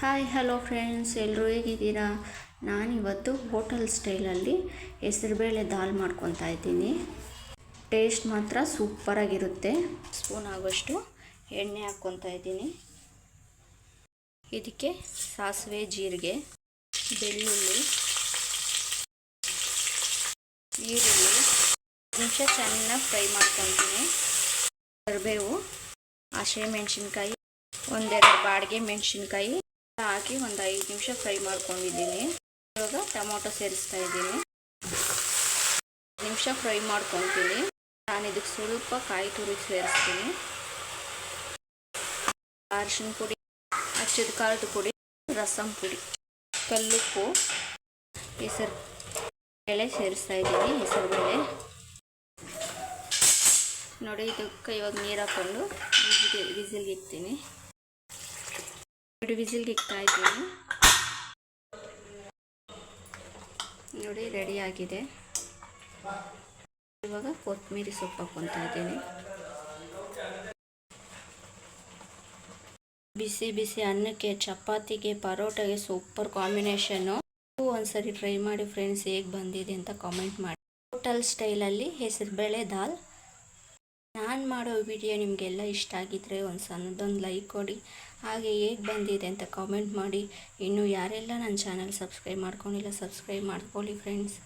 Hi hello friends ಎಲ್ಲರೂ ಹೇಗಿದ್ದೀರಾ? ನಾನಿವತ್ತು ಹೋಟೆಲ್ ಸ್ಟೈಲಲ್ಲಿ ಹೆಸರುಬೇಳೆ ದಾಲ್ ಮಾಡ್ಕೊತಾ ಇದ್ದೀನಿ. ಟೇಸ್ಟ್ ಮಾತ್ರ ಸೂಪರಾಗಿರುತ್ತೆ. ಸ್ಪೂನ್ ಆಗೋಷ್ಟು ಎಣ್ಣೆ ಹಾಕ್ಕೊತಾ ಇದ್ದೀನಿ. ಇದಕ್ಕೆ ಸಾಸಿವೆ, ಜೀರಿಗೆ, ಬೆಳ್ಳುಳ್ಳಿ, ಈರುಳ್ಳಿ, ನಿಮಿಷ ಚೆನ್ನಾಗಿ ಫ್ರೈ ಮಾಡ್ಕೊತೀನಿ. ಕರಿಬೇವು, ಹಸಿಮೆಣ್ಸಿನ್ಕಾಯಿ, ಒಂದೆರಡು ಬಾಡಿಗೆ ಮೆಣಸಿನ್ಕಾಯಿ. ಹಾಕಿ ಒಂದು ಐದು ನಿಮಿಷ ಫ್ರೈ ಮಾಡ್ಕೊಂಡಿದ್ದೀನಿ. ಇವಾಗ ಟೊಮೊಟೊ ಸೇರಿಸ್ತಾ ಇದ್ದೀನಿ. ನಿಮಿಷ ಫ್ರೈ ಮಾಡ್ಕೊತೀನಿ. ನಾನು ಇದಕ್ಕೆ ಸ್ವಲ್ಪ ಕಾಯಿ ತುರಿ ಸೇರಿಸ್ತೀನಿ. ಅರಿಶಿನ ಪುಡಿ ಹಚ್ಚಿದ ಖಾರದ ಪುಡಿ, ರಸಂ ಪುಡಿ, ಕಲ್ಲುಪ್ಪು, ಹೆಸರು ಬೇಳೆ ಸೇರಿಸ್ತಾ ಇದ್ದೀನಿ, ಹೆಸರು ಬೇಳೆ. ನೋಡಿ, ಇದಕ್ಕೆ ಇವಾಗ ನೀರು ಹಾಕ್ಕೊಂಡು ವಿಸಿಲ್ಗೆ ವಿಸಿಲ್ಗೆ ಇಕ್ತೀನಿ ಎರಡು ವಿಸಿಲ್ಗೆ ಇಕ್ತಾ ಇದ್ದೀನಿ. ನೋಡಿ ರೆಡಿ ಆಗಿದೆ. ಇವಾಗ ಕೊತ್ತಂಬರಿ ಸೊಪ್ಪು ಹಾಕ್ಕೊತಾ ಇದ್ದೀನಿ. ಬಿಸಿ ಬಿಸಿ ಅನ್ನಕ್ಕೆ, ಚಪಾತಿಗೆ, ಪರೋಟಗೆ ಸೂಪರ್ ಕಾಂಬಿನೇಷನ್ನು ಒಂದ್ಸರಿ ಟ್ರೈ ಮಾಡಿ ಫ್ರೆಂಡ್ಸ್ ಹೇಗೆ ಬಂದಿದೆ ಅಂತ ಕಾಮೆಂಟ್ ಮಾಡಿ. ಹೋಟೆಲ್ ಸ್ಟೈಲಲ್ಲಿ ಹೆಸರುಬೇಳೆ ದಾಲ್. ನಾನು ಮಾಡೋ ವಿಡಿಯೋ ನಿಮಗೆಲ್ಲ ಇಷ್ಟ ಆಗಿದ್ದರೆ ಒಂದು ಸಣ್ಣದೊಂದು ಲೈಕ್ ಕೊಡಿ. ಹಾಗೆ ಹೇಗೆ ಬಂದಿದೆ ಅಂತ ಕಾಮೆಂಟ್ ಮಾಡಿ. ಇನ್ನು ಯಾರೆಲ್ಲ ನನ್ನ ಚಾನಲ್ ಸಬ್ಸ್ಕ್ರೈಬ್ ಮಾಡ್ಕೊಂಡಿಲ್ಲ ಸಬ್ಸ್ಕ್ರೈಬ್ ಮಾಡ್ಕೊಳ್ಳಿ ಫ್ರೆಂಡ್ಸ್